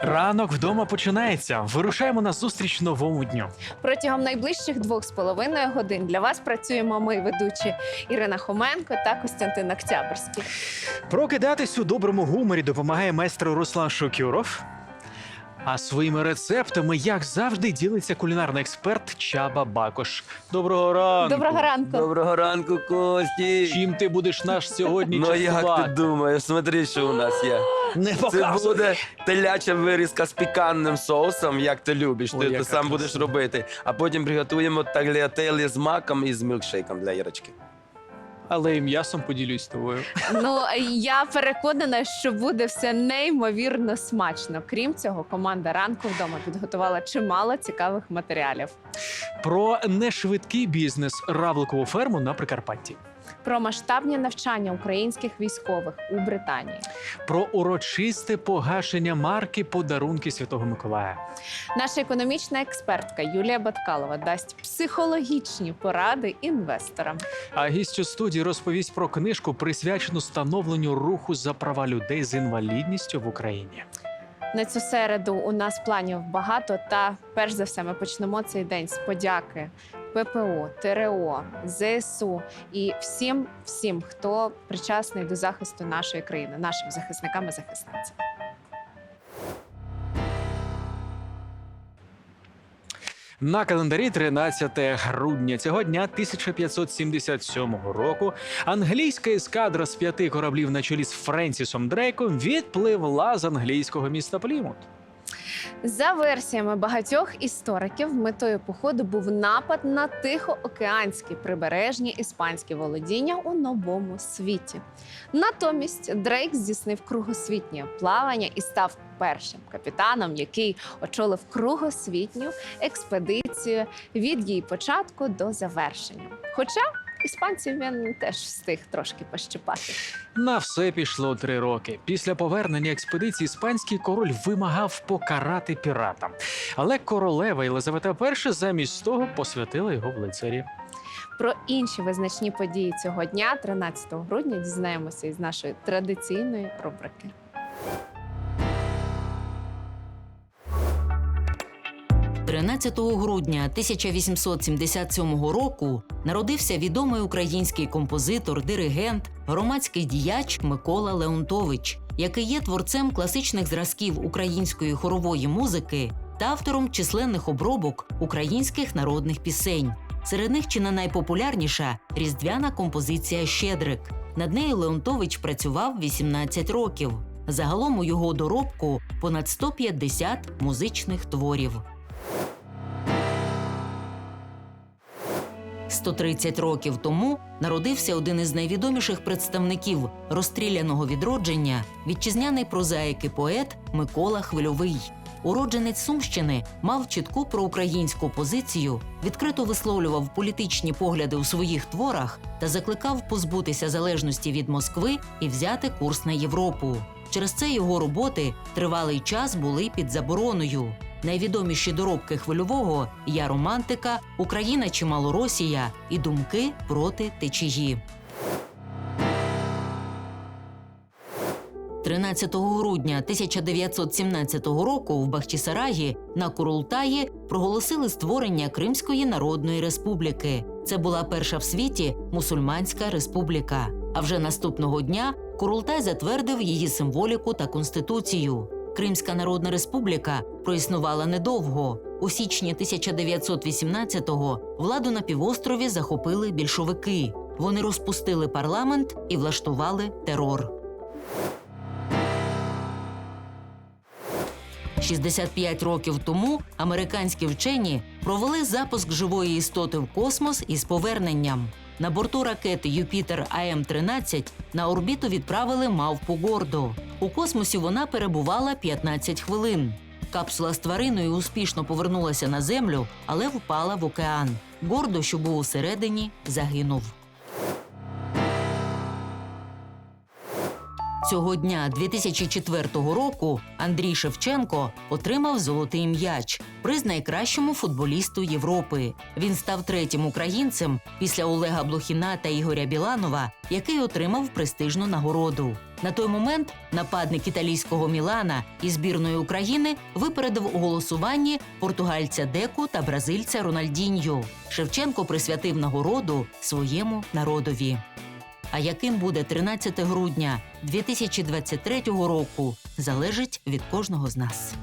Ранок вдома починається. Вирушаємо на зустріч новому дню. Протягом найближчих двох з половиною годин для вас працюємо ми, ведучі Ірина Хоменко та Костянтин Октябрьський. Прокидатись у доброму гуморі допомагає майстер Руслан Шокюров. А своїми рецептами, як завжди, ділиться кулінарний експерт Чаба Бакош. Доброго ранку. Доброго ранку. Доброго ранку, Кості. Чим ти будеш наш сьогодні Ну як ти думаєш? Смотри, що у нас є. Не Це показуй. буде теляча вирізка з піканним соусом, як ти любиш. Ой, Ти, яка ти сам будеш робити. А потім приготуємо таgliatelle з маком і з мілкшейком для Ірочки. Але і м'ясом поділюсь з тобою. Ну я переконана, що буде все неймовірно смачно. Крім цього, команда ранку вдома підготувала чимало цікавих матеріалів. Про нешвидкий бізнес равликову ферму на Прикарпатті. Про масштабні навчання українських військових у Британії, Про урочисте погашення марки подарунки Святого Миколая. наша економічна експертка Юлія Баткалова дасть психологічні поради інвесторам. А гість у студії розповість про книжку, присвячену становленню руху за права людей з інвалідністю в Україні. На цю середу у нас планів багато. Та перш за все, ми почнемо цей день з подяки ППО, ТРО, ЗСУ і всім, всім, хто причасний до захисту нашої країни, нашим захисникам і захисницям. На календарі 13 грудня цього дня 1577 року англійська ескадра з п'яти кораблів на чолі з Френсісом Дрейком відпливла з англійського міста Плімут. За версіями багатьох істориків, метою походу був напад на тихоокеанські прибережні іспанські володіння у новому світі. Натомість Дрейк здійснив кругосвітнє плавання і став першим капітаном, який очолив кругосвітню експедицію від її початку до завершення. Хоча іспанців він теж встиг трошки пощипати. На все пішло три роки. Після повернення експедиції іспанський король вимагав покарати пірата. Але королева Єлизавета І замість того посвятила його в лицарі. Про інші визначні події цього дня, 13 грудня, дізнаємося із нашої традиційної рубрики. – 13 грудня 1877 року народився відомий український композитор, диригент, громадський діяч Микола Леонтович, який є творцем класичних зразків української хорової музики та автором численних обробок українських народних пісень. Серед них чи не найпопулярніша різдвяна композиція Щедрик. Над нею Леонтович працював 18 років. Загалом у його доробку понад 150 музичних творів. 130 років тому народився один із найвідоміших представників розстріляного відродження вітчизняний прозаїк і поет Микола Хвильовий. Уродженець Сумщини мав чітку проукраїнську позицію, відкрито висловлював політичні погляди у своїх творах та закликав позбутися залежності від Москви і взяти курс на Європу. Через це його роботи тривалий час були під забороною. Найвідоміші доробки хвильового Я романтика, Україна чи Малоросія і думки проти течії. 13 грудня 1917 року в Бахчисараї на Курултаї проголосили створення Кримської Народної Республіки. Це була перша в світі мусульманська республіка. А вже наступного дня Курултай затвердив її символіку та конституцію. Кримська Народна Республіка проіснувала недовго. У січні 1918-го владу на півострові захопили більшовики. Вони розпустили парламент і влаштували терор. 65 років тому американські вчені провели запуск живої істоти в космос із поверненням. На борту ракети Юпітер АМ-13 на орбіту відправили мавпу Гордо. У космосі вона перебувала 15 хвилин. Капсула з твариною успішно повернулася на землю, але впала в океан. Гордо, що був усередині, загинув. Цього дня 2004 року Андрій Шевченко отримав золотий м'яч, приз найкращому футболісту Європи. Він став третім українцем після Олега Блохіна та Ігоря Біланова, який отримав престижну нагороду. На той момент нападник італійського Мілана і збірної України випередив у голосуванні португальця Деку та бразильця Рональдіньо. Шевченко присвятив нагороду своєму народові. А яким буде 13 грудня 2023 року, залежить від кожного з нас.